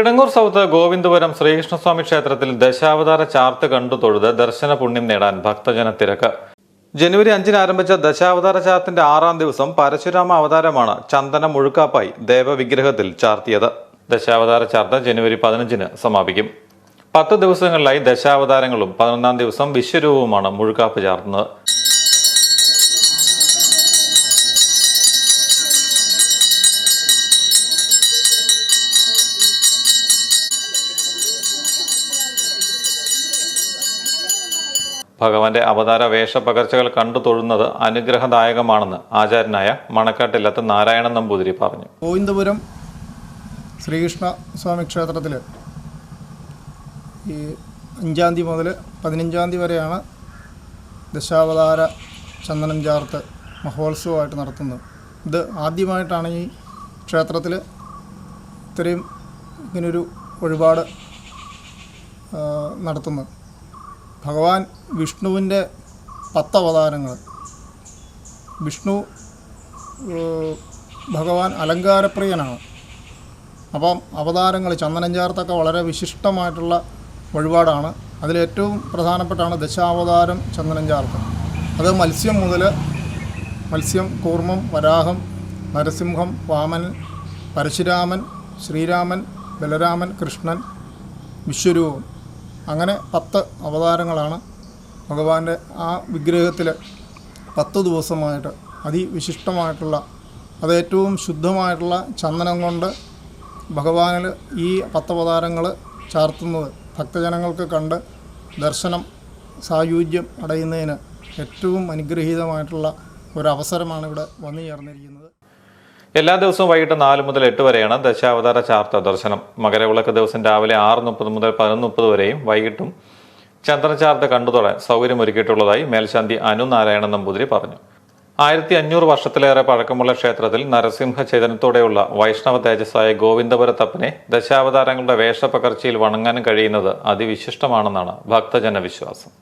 Kidangoor south Govindapuram Sreekrishnaswamy ക്ഷേത്രത്തിൽ ദശാവതാര ചാർത്ത് കണ്ടു തൊഴുത് ദർശന പുണ്യം നേടാൻ ഭക്തജന തിരക്ക്. ജനുവരി അഞ്ചിന് ആരംഭിച്ച ദശാവതാര ചാർത്തിന്റെ ആറാം ദിവസം പരശുരാമ അവതാരമാണ് ചന്ദന മുഴുക്കാപ്പായി ദേവവിഗ്രഹത്തിൽ ചാർത്തിയത്. ദശാവതാര ചാർത്ത് ജനുവരി പതിനഞ്ചിന് സമാപിക്കും. പത്ത് ദിവസങ്ങളിലായി ദശാവതാരങ്ങളും പതിനൊന്നാം ദിവസം വിശ്വരൂപവുമാണ് മുഴുക്കാപ്പ് ചാർത്തുന്നത്. ഭഗവാന്റെ അവതാര വേഷപകർച്ചകൾ കണ്ടു തൊഴുന്നത് അനുഗ്രഹദായകമാണെന്ന് ആചാര്യനായ മണക്കാട്ടില്ലത്ത് നാരായണൻ നമ്പൂതിരി പറഞ്ഞു. ഗോവിന്ദപുരം ശ്രീകൃഷ്ണ സ്വാമി ക്ഷേത്രത്തിൽ ഈ അഞ്ചാം തീയതി മുതൽ പതിനഞ്ചാം തീയതി വരെയാണ് ദശാവതാര ചന്ദനം ചാർത്ത് മഹോത്സവമായിട്ട് നടത്തുന്നത്. ഇത് ആദ്യമായിട്ടാണ് ഈ ക്ഷേത്രത്തിൽ ഇത്രയും ഇങ്ങനൊരു ഒരുപാട് നടത്തുന്നത്. ഭഗവാൻ വിഷ്ണുവിന്റെ പത്തവതാരങ്ങൾ. വിഷ്ണു ഭഗവാൻ അലങ്കാരപ്രിയനാണ്. അപ്പം അവതാരങ്ങൾ ചന്ദനം ചേർത്തൊക്കെ വളരെ വിശിഷ്ടമായിട്ടുള്ള വഴിപാടാണ്. അതിലേറ്റവും പ്രധാനപ്പെട്ടാണ് ദശാവതാരം ചന്ദനം ചേർത്ത് അത് മത്സ്യം മുതൽ മത്സ്യം കൂർമ്മം വരാഹം നരസിംഹം വാമനൻ പരശുരാമൻ ശ്രീരാമൻ ബലരാമൻ കൃഷ്ണൻ വിശ്വരൂപം അങ്ങനെ പത്ത് അവതാരങ്ങളാണ് ഭഗവാന്റെ ആ വിഗ്രഹത്തിൽ പത്ത് ദിവസമായിട്ട് അതിവിശിഷ്ടമായിട്ടുള്ള അത് ഏറ്റവും ശുദ്ധമായിട്ടുള്ള ചന്ദനം കൊണ്ട് ഭഗവാനിൽ ഈ പത്തവതാരങ്ങൾ ചാർത്തുന്നത്. ഭക്തജനങ്ങൾക്ക് കണ്ട് ദർശനം സായുജ്യം അടയുന്നതിന് ഏറ്റവും അനുഗ്രഹീതമായിട്ടുള്ള ഒരവസരമാണ് ഇവിടെ വന്നു ചേർന്നിരിക്കുന്നത്. എല്ലാ ദിവസവും വൈകിട്ട് നാല് മുതൽ എട്ട് വരെയാണ് ദശാവതാര ചാർത്ത ദർശനം. മകരവിളക്ക് ദിവസം രാവിലെ ആറ് മുപ്പത് മുതൽ പതിനൊന്ന് മുപ്പത് വരെയും വൈകിട്ടും ചന്ദ്രചാർത്ത കണ്ടുതൊടാൻ സൗകര്യമൊരുക്കിയിട്ടുള്ളതായി മേൽശാന്തി അനു നാരായണൻ നമ്പൂതിരി പറഞ്ഞു. ആയിരത്തി അഞ്ഞൂറ് വർഷത്തിലേറെ പഴക്കമുള്ള ക്ഷേത്രത്തിൽ നരസിംഹ ചേതനത്തോടെയുള്ള വൈഷ്ണവ തേജസ്സായ ഗോവിന്ദപുരത്തപ്പനെ ദശാവതാരങ്ങളുടെ വേഷപകർച്ചയിൽ വണങ്ങാൻ കഴിയുന്നത് അതിവിശിഷ്ടമാണെന്നാണ് ഭക്തജന വിശ്വാസം